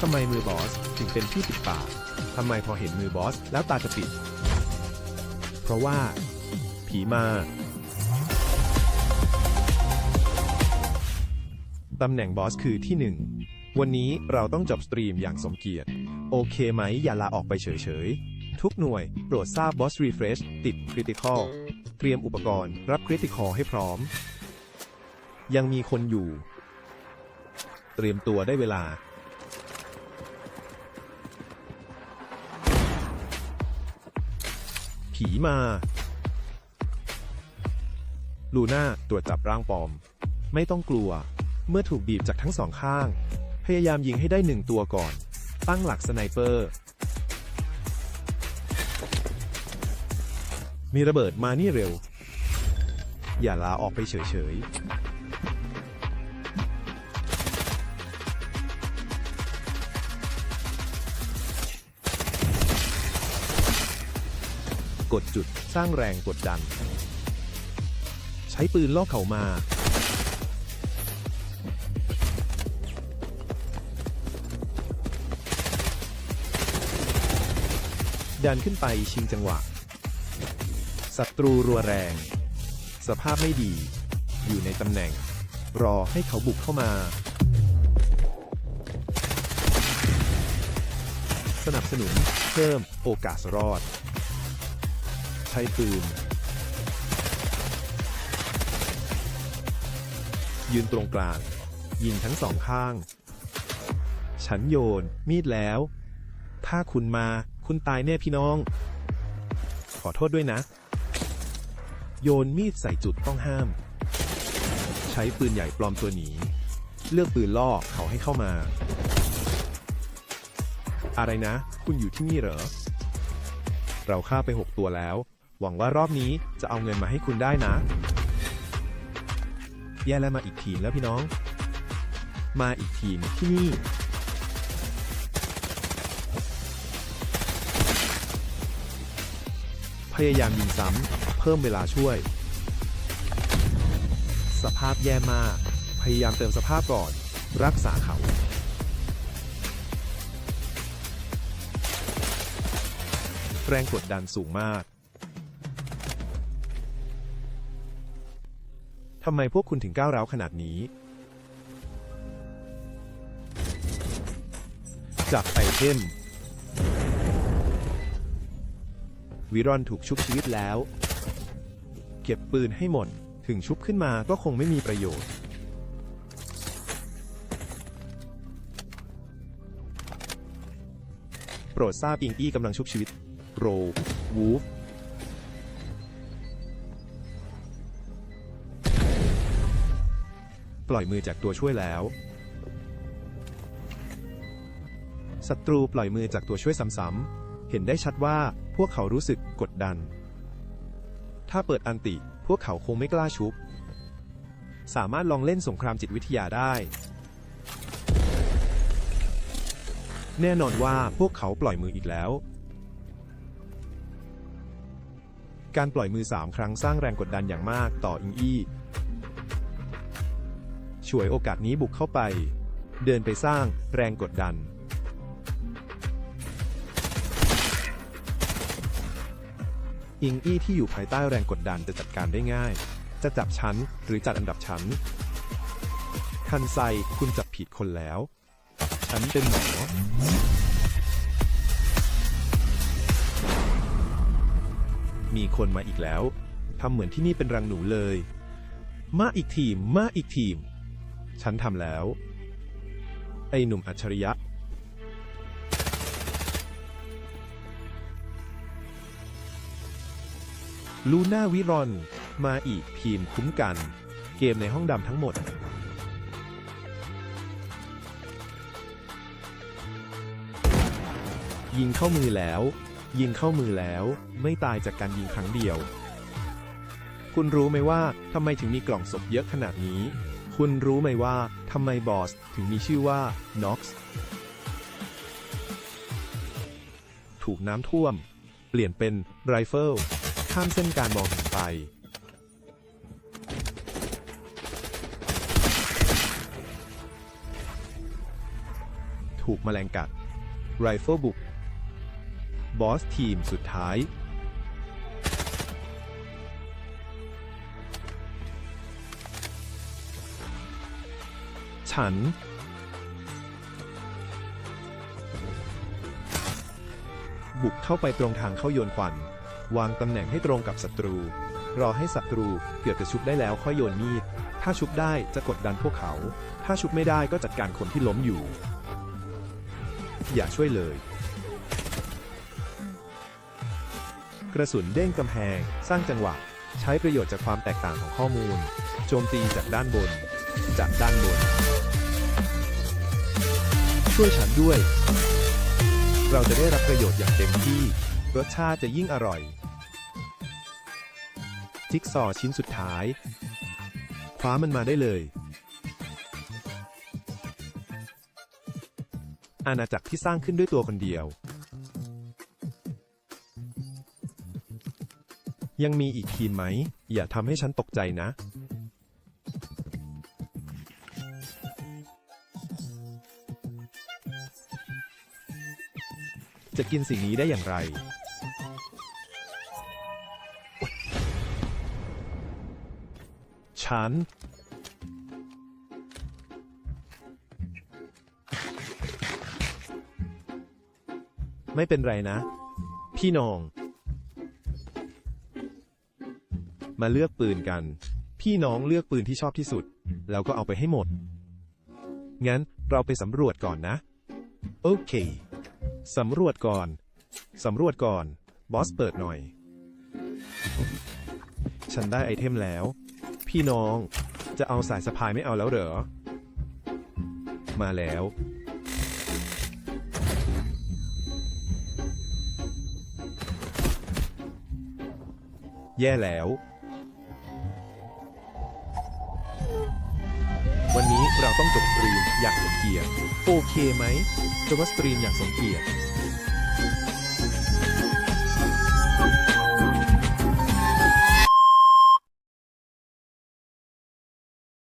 ทำไมมือบอสถึงเป็นที่ปิดปากทำไมพอเห็นมือบอสแล้วตาจะปิด เพราะว่า ผีมา ตำแหน่งบอสคือที่1วันนี้เราต้องจบสตรีมอย่างสมเกียรติ โอเคไหมอย่าลาออกไปเฉยๆ ทุกหน่วยโปรดทราบบอสรีเฟรชติดคริติคอลเตรียมอุปกรณ์รับคริติคอลให้พร้อม ยังมีคนอยู่ เตรียมตัวได้เวลา ผีมา ลูน่าตรวจจับร่างปลอม ไม่ต้องกลัว เมื่อถูกบีบจากทั้งสองข้าง พยายามยิงให้ได้หนึ่งตัวก่อน ตั้งหลักสไนเปอร์ มีระเบิดมานี่เร็ว อย่าลาออกไปเฉยๆ กดจุดสร้างแรงกดดัน ใช้ปืนล่อเขามา ดันขึ้นไปชิงจังหวะ ศัตรูรัวแรง สภาพไม่ดี อยู่ในตำแหน่ง รอให้เขาบุกเข้ามาสนับสนุนเพิ่มโอกาสรอด ช้ปืน ยืนตรงกลาง ยิงทั้งสองข้าง ฉันโยน มีดแล้ว ถ้าคุณมา คุณตายแน่พี่น้อง ขอโทษด้วยนะ โยนมีดใส่จุดต้องห้าม ใช้ปืนใหญ่ปลอมตัวหนี เลือกปืนล่อเขาให้เข้ามาอะไรนะ คุณอยู่ที่นี่เหรอ เราฆ่าไป6ตัวแล้ว หวังว่ารอบนี้จะเอาเงินมาให้คุณได้นะ แย่แล้วมาอีกทีมแล้วพี่น้อง มาอีกทีมที่นี่ พยายามยิงซ้ำเพิ่มเวลาช่วย สภาพแย่มาก พยายามเติมสภาพก่อน รักษาเขาแรงกดดันสูงมาก ทำไมพวกคุณถึงก้าวร้าวขนาดนี้จับไอเทม วิรอนถูกชุบชีวิตแล้ว เก็บปืนให้หมด ถึงชุบขึ้นมาก็คงไม่มีประโยชน์ โปรดทราบอิงอี้กำลังชุบชีวิต โรวูฟ ปล่อยมือจากตัวช่วยแล้ว ศัตรูปล่อยมือจากตัวช่วยซ้ำๆ เห็นได้ชัดว่าพวกเขารู้สึกกดดัน ถ้าเปิดอันติ พวกเขาคงไม่กล้าชุบ สามารถลองเล่นสงครามจิตวิทยาได้ แน่นอนว่าพวกเขาปล่อยมืออีกแล้ว การปล่อยมือ 3 ครั้งสร้างแรงกดดันอย่างมากต่ออิงอี้ ช่วยโอกาสนี้บุกเข้าไป เดินไปสร้างแรงกดดัน อิงอี้ที่อยู่ภายใต้แรงกดดันจะจัดการได้ง่าย จะจับชั้นหรือจัดอันดับชั้นคันไซคุณจับผิดคนแล้ว ฉันเป็นหมอมีคนมาอีกแล้ว ทำเหมือนที่นี่เป็นรังหนูเลย มาอีกทีม มาอีกทีม ฉันทำแล้ว ไอ้หนุ่มอัจฉริยะ ลูน่าวิรอนมาอีกทีมคุ้มกัน เกมในห้องดำทั้งหมด ยิงเข้ามือแล้ว ยิงเข้ามือแล้วไม่ตายจากการยิงครั้งเดียว คุณรู้ไหมว่าทำไมถึงมีกล่องศพเยอะขนาดนี้ คุณรู้ไหมว่าทำไมบอสถึงมีชื่อว่า Nox ถูกน้ำท่วม เปลี่ยนเป็นไรเฟิลข้ามเส้นการมองเห็นไปถถูกแมลงกัดไรเฟิลบุก บอสทีมสุดท้าย ฉัน บุกเข้าไปตรงทางเข้าโยนควัน วางตำแหน่งให้ตรงกับศัตรู รอให้ศัตรูเกือบจะชุบได้แล้วค่อยโยนมีด ถ้าชุบได้จะกดดันพวกเขา ถ้าชุบไม่ได้ก็จัดการคนที่ล้มอยู่ อย่าช่วยเลย กระสุนเด้งกำแพง สร้างจังหวะ ใช้ประโยชน์จากความแตกต่างของข้อมูล โจมตีจากด้านบน จากด้านบน ช่วยฉันด้วย เราจะได้รับประโยชน์อย่างเต็มที่ รสชาติจะยิ่งอร่อย จิ๊กซอชิ้นสุดท้าย คว้ามันมาได้เลย อาณาจักรที่สร้างขึ้นด้วยตัวคนเดียว ยังมีอีกทีมไหม อย่าทำให้ฉันตกใจนะ จะกินสิ่งนี้ได้อย่างไร ฉัน ไม่เป็นไรนะ พี่น้อง มาเลือกปืนกัน พี่น้องเลือกปืนที่ชอบที่สุด แล้วก็เอาไปให้หมด งั้นเราไปสำรวจก่อนนะ โอเค สำรวจก่อน สำรวจก่อน บอสเปิดหน่อย ฉันได้ไอเทมแล้ว พี่น้อง จะเอาสายสะพายไม่เอาแล้วเหรอ มาแล้ว แย่แล้ว เราต้องจบสตรีมอย่างสมเกียรติโอเคไหมจะว่าสตรีมอย่างสมเกียรติ